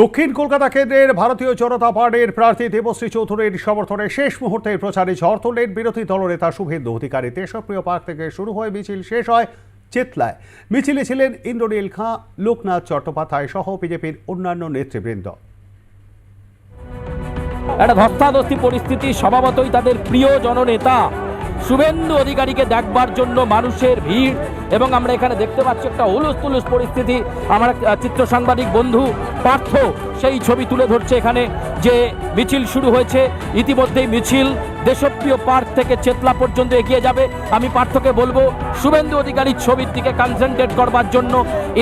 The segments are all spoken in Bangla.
দক্ষিণ কলকাতা কেন্দ্রের ভারতীয় জনতা পার্টির প্রার্থী দেবশ্রী চৌধুরীর সমর্থনে শেষ মুহূর্তে প্রচারে ঝড় বিরোধী দলনেতা শুভেন্দু অধিকারী। দেশপ্রিয় পার্ক থেকে শুরু হয়ে মিছিল শেষ হয় চেতলায়। মিছিলে ছিলেন ইন্দ্রনীল খাঁ, লোকনাথ চট্টোপাধ্যায় সহ বিজেপির অন্যান্য নেতৃবৃন্দ। একটা ধস্তাধস্তি পরিস্থিতি স্বভাবতই তাদের প্রিয় জননেতা। শুভেন্দু অধিকারীকে দেখবার জন্য মানুষের ভিড়, এবং আমরা এখানে দেখতে পাচ্ছি একটা হুলুস তুলুস পরিস্থিতি। আমার চিত্র সাংবাদিক বন্ধু পার্থ সেই ছবি তুলে ধরছে এখানে, যে মিছিল শুরু হয়েছে। ইতিমধ্যেই মিছিল দেশপ্রিয় পার্ক থেকে চেতলা পর্যন্ত এগিয়ে যাবে। আমি পার্থকে বলব, শুভেন্দু অধিকারীর ছবির দিকে কনসেন্ট্রেট করবার জন্য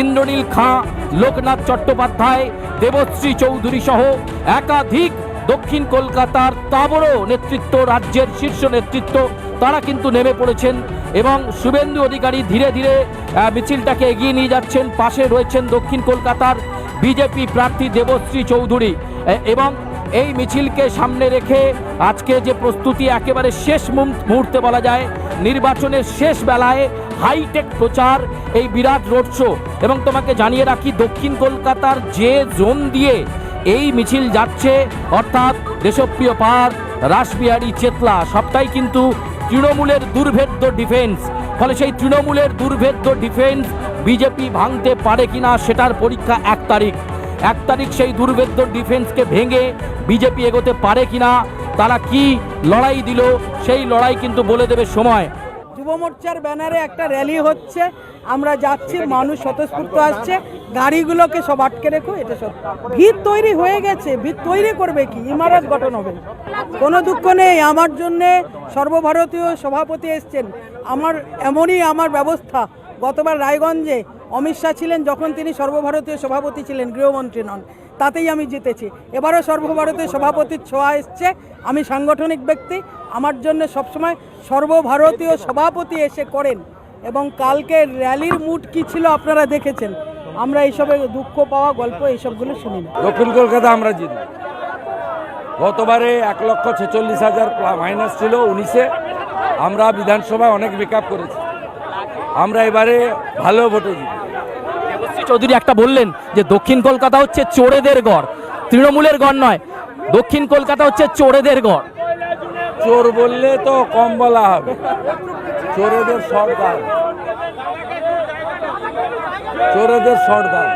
ইন্দ্রনীল খাঁ, লোকনাথ চট্টোপাধ্যায়, দেবশ্রী চৌধুরী সহ একাধিক দক্ষিণ কলকাতার তাবড় নেতৃত্ব, রাজ্যের শীর্ষ নেতৃত্ব, তারা কিন্তু নেমে পড়েছেন এবং শুভেন্দু অধিকারী ধীরে ধীরে মিছিলটাকে এগিয়ে নিয়ে যাচ্ছেন। পাশে রয়েছেন দক্ষিণ কলকাতার বিজেপি প্রার্থী দেবশ্রী চৌধুরী। এবং এই মিছিলকে সামনে রেখে আজকে যে প্রস্তুতি একেবারে শেষ মুহূর্তে বলা যায়, নির্বাচনের শেষ বেলায় হাইটেক প্রচার, এই বিরাট রোড শো। এবং তোমাকে জানিয়ে রাখি, দক্ষিণ কলকাতার যে জোন দিয়ে এই মিছিল যাচ্ছে, অর্থাৎ দেশপ্রিয় পার্ক রাসবিহারী চেতলা, সবটাই কিন্তু তৃণমূলের দুর্ভেদ্য ডিফেন্স ফলে সেই তৃণমূলের দুর্ভেদ্য ডিফেন্স বিজেপি ভাঙতে পারে কিনা সেটার পরীক্ষা এক তারিখ। এক তারিখ সেই দুর্ভেদ্য ডিফেন্সকে ভেঙে বিজেপি এগোতে পারে কিনা, তারা কি লড়াই দিল, সেই লড়াই কিন্তু বলে দেবে সময়। যুব মোর্চার ব্যানারে একটা র্যালি হচ্ছে, আমরা যাচ্ছি, মানুষ স্বতঃস্ফূর্ত আসছে গাড়িগুলোকে সব আটকে রেখো, এটা সব ভিত তৈরি হয়ে গেছে ভিত তৈরি করবে কি? ইমারত গঠন হবে। কোনো দুঃখ নেই, আমার জন্যে সর্বভারতীয় সভাপতি এসছেন। আমার, এমনই আমার ব্যবস্থা। গতবার রায়গঞ্জে অমিত শাহ ছিলেন, যখন তিনি সর্বভারতীয় সভাপতি ছিলেন, গৃহমন্ত্রী নন, তাতেই আমি জিতেছি। এবারও সর্বভারতীয় সভাপতির ছোঁয়া এসছে। আমি সাংগঠনিক ব্যক্তি, আমার জন্য সবসময় সর্বভারতীয় সভাপতি এসে করেন। এবং কালকে র্যালির মুড কি ছিল আপনারা দেখেছেন। আমরা এইসবে দুঃখ পাওয়া গল্প এইসবগুলো শুনি না। দক্ষিণ কলকাতা আমরা জিতব। গতবারে এক লক্ষ ছেচল্লিশ হাজার মাইনাস ছিল উনিশে। আমরা বিধানসভায় অনেক মেকআপ করেছি। আমরা এবারে ভালো ভোটে জিতব। দেবশ্রী চৌধুরী একটা বললেন যে দক্ষিণ কলকাতা হচ্ছে চোরেদের গড়। তৃণমূলের গড় নয় দক্ষিণ কলকাতা হচ্ছে চোরেদের গড়। চোর বললে তো কম বলা হবে। চোরেদের সর্দার চোরেদের সর্দার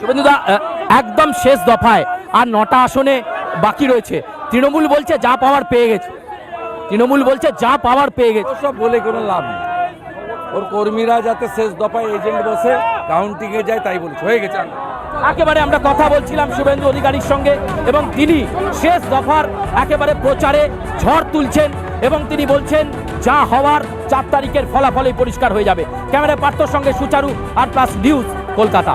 শুভেন্দুদা একদম শেষ দফায় আর নটা আসনে বাকি রয়েছে। তৃণমূল বলছে যা পাওয়ার পেয়ে গেছে। তৃণমূল বলছে যা পাওয়ার পেয়ে গেছে। সব বলে কোনো লাভ নেই। ওর কর্মীরা যাতে শেষ দফায় এজেন্ট বসে কাউন্টিংয়ে যায় তাই বলছে। হয়ে গেছে। একেবারে আমরা কথা বলছিলাম শুভেন্দু অধিকারীর সঙ্গে এবং তিনি শেষ দফার একেবারে প্রচারে ঝড় তুলছেন এবং তিনি বলছেন যা হওয়ার চার তারিখের ফলাফলই পরিষ্কার হয়ে যাবে। ক্যামেরা পার্থর সঙ্গে Sucharu R plus news Kolkata.